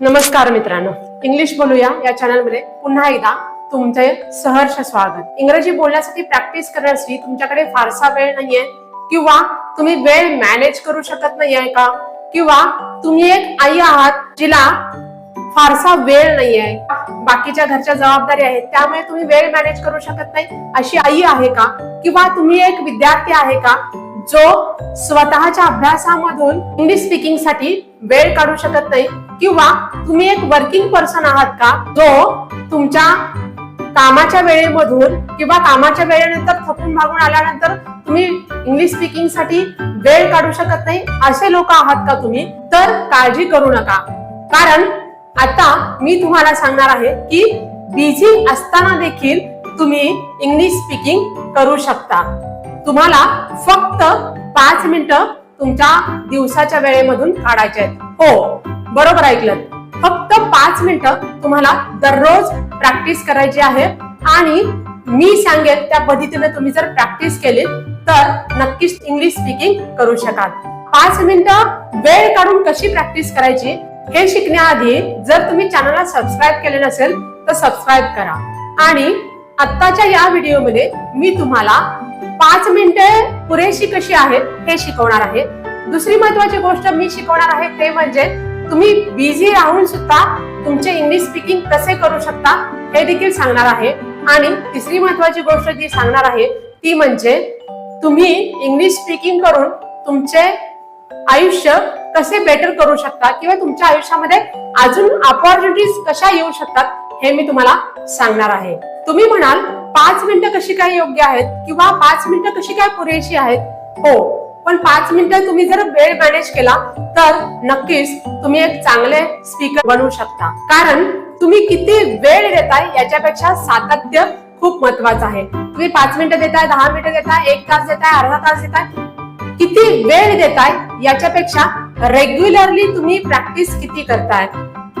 नमस्कार मित्रांनो. इंग्लिश बोलूया. या चॅनलमध्ये पुन्हा एकदा तुमचे सहर्ष स्वागत. इंग्रजी बोलण्यासाठी प्रॅक्टिस करण्यासाठी तुमच्याकडे फारसा वेळ नाहीये किंवा तुम्ही वेळ मॅनेज करू शकत नाहीये का? किंवा तुम्ही एक आई आहात जिला फारसा वेळ नाहीये. बाकीच्या घरच्या जबाबदारी आहेत त्यामुळे तुम्ही वेळ मॅनेज करू शकत नाही. अशी आई आहे का? किंवा तुम्ही एक विद्यार्थी आहे का? जो स्वतःच्या अभ्यासामधून इंग्लिश स्पीकिंगसाठी वेळ काढू शकत नाही. किंवा तुम्ही एक वर्किंग पर्सन आहात का? जो तुमच्या कामाच्या वेळेमधून किंवा कामाच्या वेळेनंतर थकून भागून आल्यानंतर तुम्ही इंग्लिश स्पीकिंगसाठी वेळ काढू शकत नाही. असे लोक आहात का तुम्ही? तर काळजी करू नका. कारण आता मी तुम्हाला सांगणार आहे की बिझी असताना देखील तुम्ही इंग्लिश स्पीकिंग करू शकता. तुम्हाला फक्त पाच मिनिटं तुमच्या दिवसाच्या वेळेमधून काढायचे आहेत. हो बरोबर ऐकलं फक्त पाच मिनिटं तुम्हाला दररोज प्रॅक्टिस करायची आहे आणि मी सांगेल त्या पद्धतीने तुम्ही जर प्रॅक्टिस केली तर नक्कीच इंग्लिश स्पीकिंग करू शकाल. पाच मिनिटं वेळ काढून कशी प्रॅक्टिस करायची हे शिकण्याआधी जर तुम्ही चॅनलला सबस्क्राईब केले नसेल तर सबस्क्राईब करा. आणि आत्ताच्या या व्हिडिओमध्ये मी तुम्हाला पाच मिनिटे पुरेशी कशी आहेत हे शिकवणार आहे. दुसरी महत्वाची गोष्ट मी शिकवणार आहे ते म्हणजे तुम्ही बिझी राहून सुद्धा तुमचे इंग्लिश स्पीकिंग कसे करू शकता हे देखील सांगणार आहे. आणि तिसरी महत्वाची गोष्ट जी सांगणार आहे ती म्हणजे तुम्ही इंग्लिश स्पीकिंग करून तुमचे आयुष्य कसे बेटर करू शकता किंवा तुमच्या आयुष्यामध्ये अजून अपॉर्च्युनिटीज कशा येऊ शकतात हे मी तुम्हाला सांगणार आहे. तुम्ही म्हणाल पाच मिनिटं कशी काय योग्य आहेत किंवा पाच मिनिटं कशी काय पुरेशी आहेत? हो पण पाच मिनिटं तुम्ही जर वेळ मॅनेज केला तर नक्कीच तुम्ही एक चांगले स्पीकर बनवू शकता. कारण तुम्ही किती वेळ देताय याच्यापेक्षा सातत्य खूप महत्वाचं आहे. तुम्ही पाच मिनिटं देताय दहा मिनिटं देताय एक तास देताय अर्धा तास देताय. किती वेळ देताय याच्यापेक्षा रेग्युलरली तुम्ही प्रॅक्टिस किती करताय?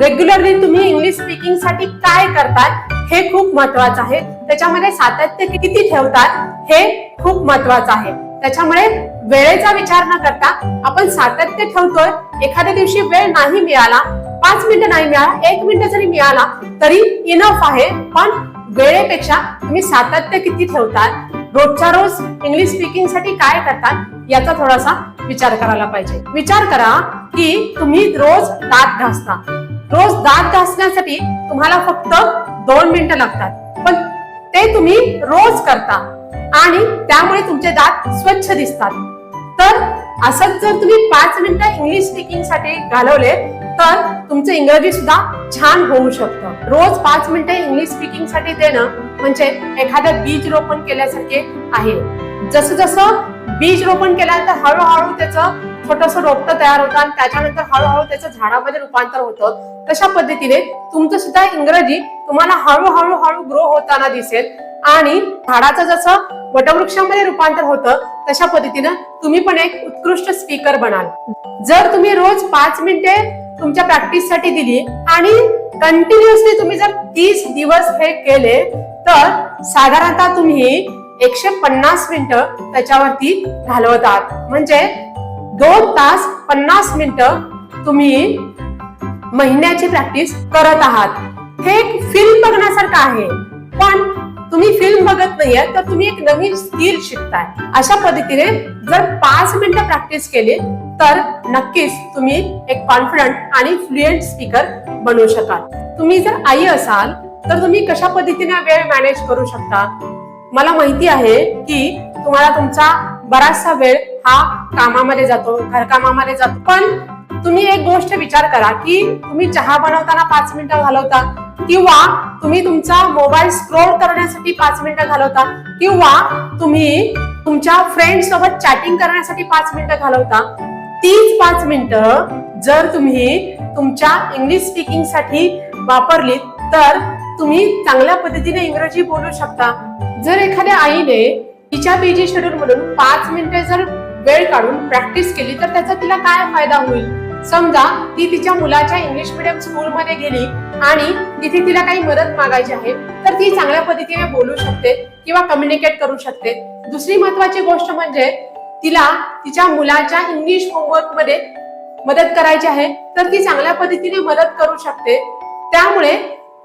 रेग्युलरली तुम्ही इंग्लिश स्पीकिंगसाठी काय करताय? हे खूप महत्वाचं आहे. त्याच्यामध्ये सातत्य किती ठेवतात हे खूप महत्वाचं आहे. त्याच्यामुळे वेळेचा विचार न करता आपण सातत्य ठेवतोय एखाद्या दिवशी वेळ नाही मिळाला पाच मिनिटं नाही मिळाला एक मिनिट जरी मिळाला तरी इनफ आहे. पण वेळेपेक्षा तुम्ही सातत्य किती ठेवतात रोजच्या रोज इंग्लिश स्पीकिंगसाठी काय करतात याचा थोडासा विचार करायला पाहिजे. विचार करा की तुम्ही रोज दात घासता. रोज दात घासण्यासाठी तुम्हाला फक्त दोन मिनिटं लागतात. पण ते तुम्ही रोज करता आणि त्यामुळे तुमचे दात स्वच्छ दिसतात. तर असंच जर तुम्ही पाच मिनिटं इंग्लिश स्पीकिंगसाठी घालवले तर तुमचं इंग्रजी सुद्धा छान होऊ शकतं. रोज पाच मिनिटं इंग्लिश स्पीकिंगसाठी देणं म्हणजे एखादं बीज रोपण केल्यासारखे आहे. जसं जसं बीज रोपण केल्यानंतर हळूहळू त्याचं छोटस रोपटं तयार होतं आणि त्याच्यानंतर हळूहळू त्याचं झाडामध्ये रूपांतर होतं. तशा पद्धतीने तुमचं सुद्धा इंग्रजी तुम्हाला हळूहळू हळू ग्रो होताना दिसेल. आणि झाडाचं जसं वटवृक्षामध्ये रूपांतर होतं तशा पद्धतीनं तुम्ही पण एक उत्कृष्ट स्पीकर बनाल. जर तुम्ही रोज पाच मिनिटे तुमच्या प्रॅक्टिससाठी दिली आणि कंटिन्युअसली तुम्ही जर तीस दिवस हे केले तर साधारणतः तुम्ही एकशे पन्नास मिनिटं त्याच्यावरती घालवतात. म्हणजे दोन तास पन्नास मिनिटं तुम्ही महिन्याची प्रॅक्टिस करत आहात. हे एक फिल्म बघण्यासारखं आहे. पण तुम्ही फिल्म बघत नाहीये तर तुम्ही एक नवीन स्किल शिकताय. अशा पद्धतीने जर पाच मिनिटं प्रॅक्टिस केली तर नक्कीच तुम्ही एक कॉन्फिडंट आणि फ्लुएंट स्पीकर बनवू शकाल. तुम्ही जर आई असाल तर तुम्ही कशा पद्धतीने वेळ मॅनेज करू शकता? मला माहिती आहे की तुम्हाला तुमचा बराचसा वेळ हा कामामध्ये जातो घरकामामध्ये जातो. पण तुम्ही एक गोष्ट विचार करा की तुम्ही चहा बनवताना पाच मिनिटं घालवता किंवा तुम्ही तुमचा मोबाईल स्क्रोल करण्यासाठी पाच मिनिटं घालवता किंवा तुम्ही तुमच्या फ्रेंड सोबत चॅटिंग करण्यासाठी पाच मिनिटं घालवता तीच पाच मिनिटं जर तुम्ही तुमच्या इंग्लिश स्पीकिंगसाठी वापरलीत तर तुम्ही चांगल्या पद्धतीने इंग्रजी बोलू शकता. जर एखाद्या आईने तिच्या बिजी शेड्यूल मधून पाच मिनिटे जर वेळ काढून प्रॅक्टिस केली तर त्याचा तिला काय फायदा होईल? समजा ती तिच्या मुलाच्या इंग्लिश मिडियम स्कूलमध्ये गेली आणि तिथे तिला काही मदत मागायची आहे तर ती चांगल्या पद्धतीने बोलू शकते किंवा कम्युनिकेट करू शकते. दुसरी महत्वाची गोष्ट म्हणजे तिला तिच्या मुलाच्या इंग्लिश होमवर्कमध्ये मदत करायची आहे तर ती चांगल्या पद्धतीने मदत करू शकते. त्यामुळे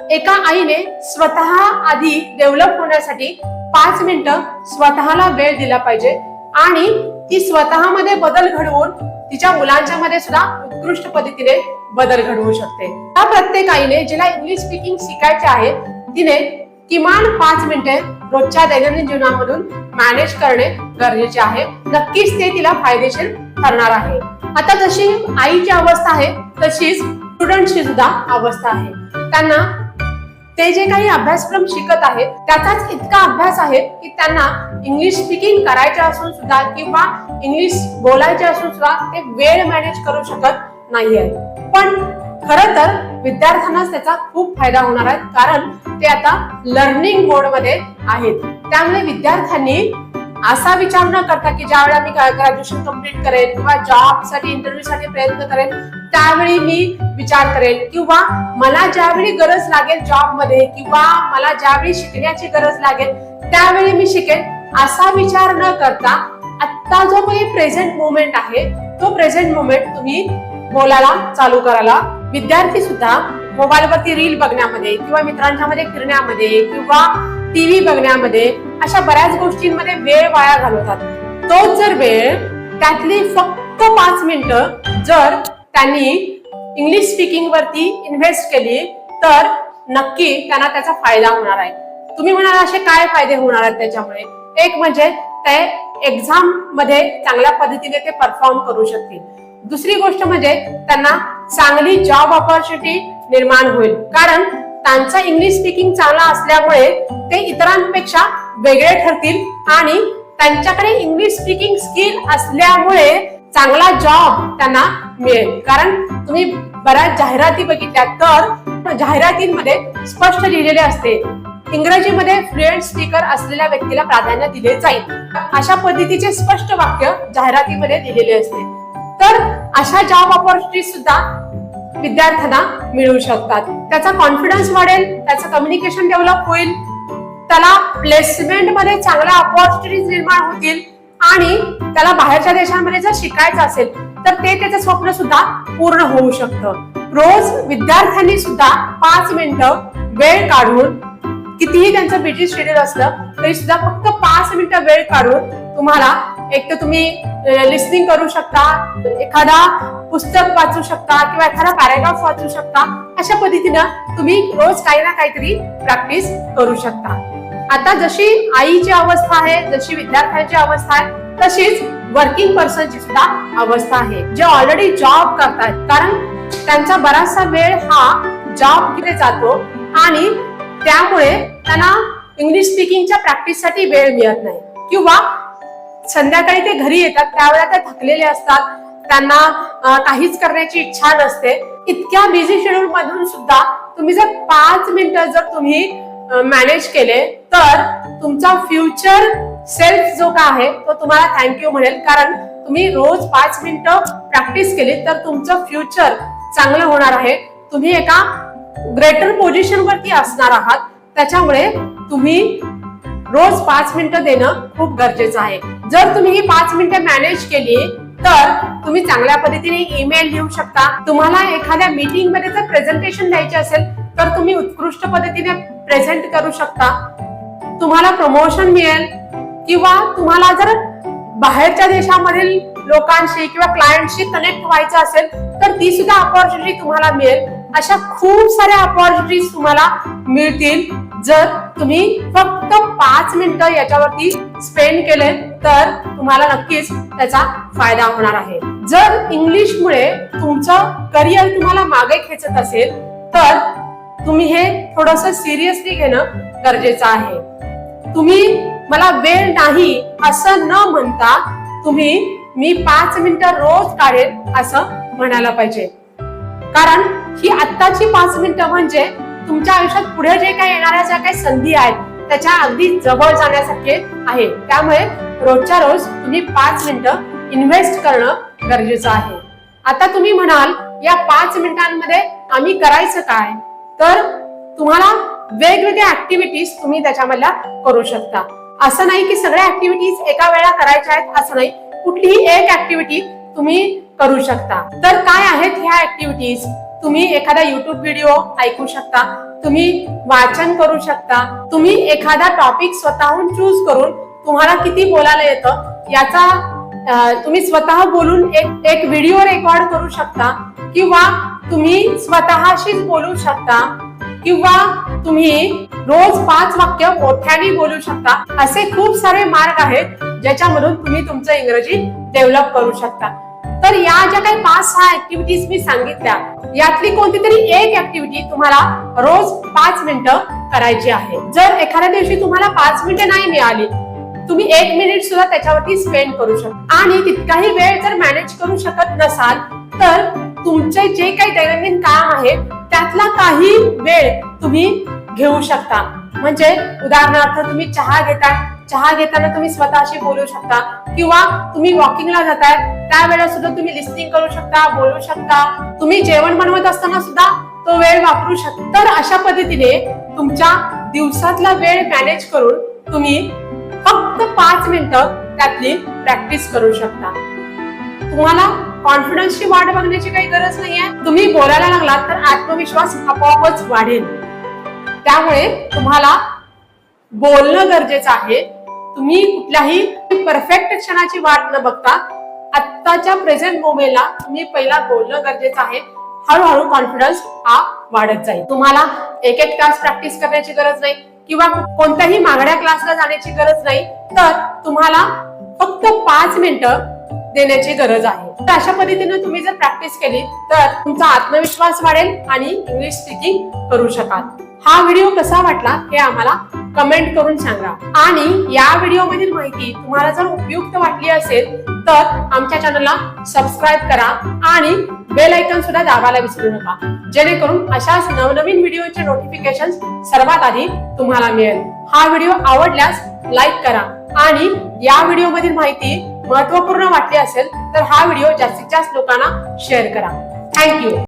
एका आईने स्वतः आधी डेव्हलप होण्यासाठी पाच मिनिटं स्वतःला वेळ दिला पाहिजे आणि ती स्वतःमध्ये बदल घडवून तिच्या मुलांच्या मध्ये सुद्धा उत्कृष्ट पद्धतीने बदल घडवू शकते. त्या प्रत्येक आईने जिला इंग्लिश स्पीकिंग शिकायचे आहे तिने किमान पाच मिनिटे रोजच्या दैनंदिन जीवनामधून मॅनेज करणे गरजेचे आहे. नक्कीच ते तिला फायदेशीर ठरणार आहे. आता जशी आईची अवस्था आहे तशीच स्टुडंटची सुद्धा अवस्था आहे. त्यांना ते जे काही अभ्यासक्रम शिकत आहेत त्याचाच इतका अभ्यास आहे की त्यांना इंग्लिश स्पीकिंग करायचे असून सुद्धा किंवा इंग्लिश बोलायचे असून सुद्धा ते वेळ मॅनेज करू शकत नाहीये. पण खर तर विद्यार्थ्यांनाच त्याचा खूप फायदा होणार आहे कारण ते आता लर्निंग मोडमध्ये आहेत. त्यामुळे विद्यार्थ्यांनी असा विचार न करता की ज्या वेळेला मी ग्रॅज्युएशन कंप्लीट करेन किंवा जॉबसाठी इंटरव्ह्यू साठी प्रयत्न करेन त्यावेळी मी विचार करेन. किंवा मला ज्यावेळी गरज लागेल जॉबमध्ये किंवा मला ज्यावेळी शिकण्याची गरज लागेल त्यावेळी मी शिकेन. असा विचार न करता आत्ता जो काही प्रेझेंट मुवमेंट आहे तो प्रेझेंट मुवमेंट तुम्ही बोलायला चालू करायला. विद्यार्थी सुद्धा मोबाईलवरती रील बघण्यामध्ये किंवा मित्रांच्या मध्ये फिरण्यामध्ये किंवा टीव्ही बघण्यामध्ये अशा बऱ्याच गोष्टींमध्ये वेळ वाया घालवतात. तोच जर वेळ त्यातली फक्त पाच मिनिटं जर त्यांनी इंग्लिश स्पीकिंग वरती इन्व्हेस्ट केली तर नक्की त्यांना त्याचा फायदा होणार आहे. तुम्ही म्हणाल असे काय फायदे होणार आहेत त्याच्यामुळे? एक म्हणजे ते एक्झाममध्ये चांगल्या पद्धतीने ते परफॉर्म करू शकतील. दुसरी गोष्ट म्हणजे त्यांना चांगली जॉब ऑपॉर्च्युनिटी निर्माण होईल. कारण त्यांचा इंग्लिश स्पीकिंग चांगला असल्यामुळे ते इतरांपेक्षा वेगळे ठरतील आणि त्यांच्याकडे इंग्लिश स्पीकिंग स्किल असल्यामुळे चांगला जॉब त्यांना मिळेल. कारण तुम्ही बऱ्याच जाहिराती बघितल्या तर जाहिरातींमध्ये स्पष्ट लिहिलेले असते. इंग्रजीमध्ये फ्लुएंट स्पीकर असलेल्या व्यक्तीला प्राधान्य दिले जाईल. अशा पद्धतीचे स्पष्ट वाक्य जाहिरातीमध्ये दिलेले असते. तर अशा जॉब ऑपॉर्च्युनिटी सुद्धा विद्यार्थ्यांना मिळू शकतात. त्याचा कॉन्फिडन्स वाढेल त्याचं कम्युनिकेशन डेव्हलप होईल. त्याला प्लेसमेंटमध्ये चांगल्या ऑपॉर्च्युनिटीज निर्माण होतील आणि त्याला बाहेरच्या देशांमध्ये जर शिकायचं असेल तर ते त्याचं स्वप्न सुद्धा पूर्ण होऊ शकतं. रोज विद्यार्थ्यांनी सुद्धा पाच मिनिटं वेळ काढून कितीही त्यांचं बिझी शेड्यूल असलं तरी सुद्धा फक्त पाच मिनिटं वेळ काढून तुम्हाला एक तर तुम्ही लिस्निंग करू शकता एखादा पुस्तक वाचू शकता किंवा एखादा पॅराग्राफ वाचू शकता अशा पद्धतीनं तुम्ही रोज काही ना काहीतरी प्रॅक्टिस करू शकता. आता जशी आईची अवस्था आहे जशी विद्यार्थ्यांची अवस्था आहे तशीच वर्किंग पर्सनची सुद्धा अवस्था आहे. जे ऑलरेडी जॉब करतात कारण त्यांचा बराचसा वेळ हा जॉबमध्ये जातो आणि त्यामुळे त्यांना इंग्लिश स्पीकिंगच्या प्रॅक्टिससाठी वेळ मिळत नाही. किंवा संध्याकाळी ते घरी येतात त्यावेळेला ते थकलेले असतात. त्यांना काहीच करण्याची इच्छा नसते. इतक्या बिझी शेड्यूल मधून सुद्धा तुम्ही जर पाच मिनिटं जर तुम्ही मॅनेज केले तर तुमचा फ्युचर सेल्फ जो का आहे तो तुम्हाला थँक्यू म्हणेल. कारण तुम्ही रोज पाच मिनिटं प्रॅक्टिस केली तर तुमचं फ्युचर चांगलं होणार आहे. तुम्ही एका ग्रेटर पोझिशन वरती असणार आहात. त्याच्यामुळे तुम्ही रोज पाच मिनिटं देणं खूप गरजेचं आहे. जर तुम्ही ही पाच मिनिटं मॅनेज केली तर तुम्ही चांगल्या पद्धतीने ईमेल लिहू शकता. तुम्हाला एखाद्या मीटिंगमध्ये जर प्रेझेंटेशन द्यायचे असेल तर तुम्ही उत्कृष्ट पद्धतीने प्रेझेंट करू शकता. तुम्हाला प्रमोशन मिळेल किंवा तुम्हाला जर बाहेरच्या देशामधील लोकांशी किंवा क्लायंटशी कनेक्ट व्हायचं असेल तर ती सुद्धा अपॉर्च्युनिटी तुम्हाला मिळेल. अशा खूप साऱ्या अपॉर्च्युनिटीज तुम्हाला मिळतील. जर तुम्ही फक्त पाच मिनिटं याच्यावरती स्पेंड केले तर तुम्हाला नक्कीच त्याचा फायदा होणार आहे. जर इंग्लिशमुळे तुमचं करिअर तुम्हाला मागे खेचत असेल तर तुम्ही हे थोडस सिरियसली घेणं गरजेचं आहे. तुम्ही मला वेळ नाही असं न म्हणता तुम्ही मी पाच मिनिटं रोज काढेल असं म्हणायला पाहिजे. कारण ही आत्ताची पाच मिनिटं म्हणजे तुमच्या आयुष्यात पुढे जे काही येणाऱ्या ज्या काही संधी आहेत त्याच्या अगदी जवळ जाण्यासारखे आहे. त्यामुळे रोजच्या रोज तुम्ही पाच मिनिटं इन्व्हेस्ट करणं गरजेचं आहे. आता तुम्ही म्हणाल या पाच मिनिटांमध्ये आम्ही करायचं काय? तर तुम्हाला वेगवेगळ्या ऍक्टिव्हिटीज तुम्ही त्याच्यामधल्या करू शकता. असं नाही की सगळ्या ऍक्टिव्हिटीज एका वेळा करायच्या आहेत असं नाही. कुठलीही एक ऍक्टिव्हिटी तुम्ही करू शकता. तर काय आहेत ह्या ऍक्टिव्हिटीज तुम्ही एखादा युट्यूब व्हिडिओ ऐकू शकता. तुम्ही वाचन करू शकता. तुम्ही एखादा टॉपिक स्वतःहून चूज करून तुम्हाला किती बोलायला येतं याचा तुम्ही स्वतः बोलून एक एक व्हिडिओ रेकॉर्ड करू शकता किंवा तुम्ही स्वतःशीच बोलू शकता किंवा तुम्ही रोज पाच वाक्य मोठ्याने बोलू शकता. असे खूप सारे मार्ग आहेत ज्याच्यामधून तुम्ही तुमचं इंग्रजी डेव्हलप करू शकता. तर या ज्या काही पाच सहा ऍक्टिव्हिटीज मी सांगितल्या यातली कोणती तरी एक ऍक्टिव्हिटी तुम्हाला रोज पाच मिनिटं करायची आहे. जर एखाद्या दिवशी तुम्हाला पाच मिनिटं नाही मिळाली तुम्ही एक मिनिट सुद्धा त्याच्यावरती स्पेंड करू शकता. आणि तितकाही वेळ जर मॅनेज करू शकत नसाल तर तुमचे जे काही दैनंदिन काम आहे त्यातला काही वेळ तुम्ही घेऊ शकता. म्हणजे उदाहरणार्थ तुम्ही चहा घेताय. चहा घेताना तुम्ही स्वतःशी बोलू शकता. किंवा तुम्ही वॉकिंगला जाताय. त्यावेळेला सुद्धा तुम्ही लिस्टिंग करू शकता बोलू शकता. तुम्ही जेवण बनवत असताना सुद्धा तो वेळ वापरू शकता. तर अशा पद्धतीने तुमच्या दिवसातला वेळ मॅनेज करून तुम्ही फक्त पाच मिनिटं त्यातली प्रॅक्टिस करू शकता. तुम्हाला कॉन्फिडन्सची वाट बघण्याची काही गरज नाहीये. तुम्ही बोलायला लागलात तर आत्मविश्वास आपोआपच वाढेल. त्यामुळे तुम्हाला बोलणं गरजेचं आहे. तुम्ही कुठल्याही परफेक्ट क्षणाची वाट न बघता आत्ताच्या प्रेझेंट मोमेंटला तुम्ही पहिला बोलणं गरजेचं आहे. हळूहळू कॉन्फिडन्स हा वाढत जाईल. तुम्हाला एक एक तास प्रॅक्टिस करण्याची गरज नाही किंवा कोणत्याही मागण्या क्लासला जाण्याची गरज नाही. तर तुम्हाला फक्त पाच मिनिटं देण्याची गरज आहे. तर अशा पद्धतीने तुम्ही जर प्रॅक्टिस केली तर तुमचा आत्मविश्वास वाढेल आणि इंग्लिश स्पीकिंग करू शकाल. हा व्हिडिओ कसा वाटला हे आम्हाला कमेंट करून सांगा. आणि या व्हिडिओ मधील माहिती तुम्हाला जर उपयुक्त वाटली असेल तर आमच्या चॅनलला सबस्क्राईब करा आणि बेल ऐकन सुद्धा दाबायला विसरू नका. जेणेकरून अशाच नवनवीन व्हिडिओचे नोटिफिकेशन सर्वात आधी तुम्हाला मिळेल. हा व्हिडिओ आवडल्यास लाईक करा आणि या व्हिडिओ मधील माहिती महत्त्वपूर्ण वाटले असेल तर हा व्हिडिओ जास्तीत जास्त लोकांना शेअर करा. थँक्यू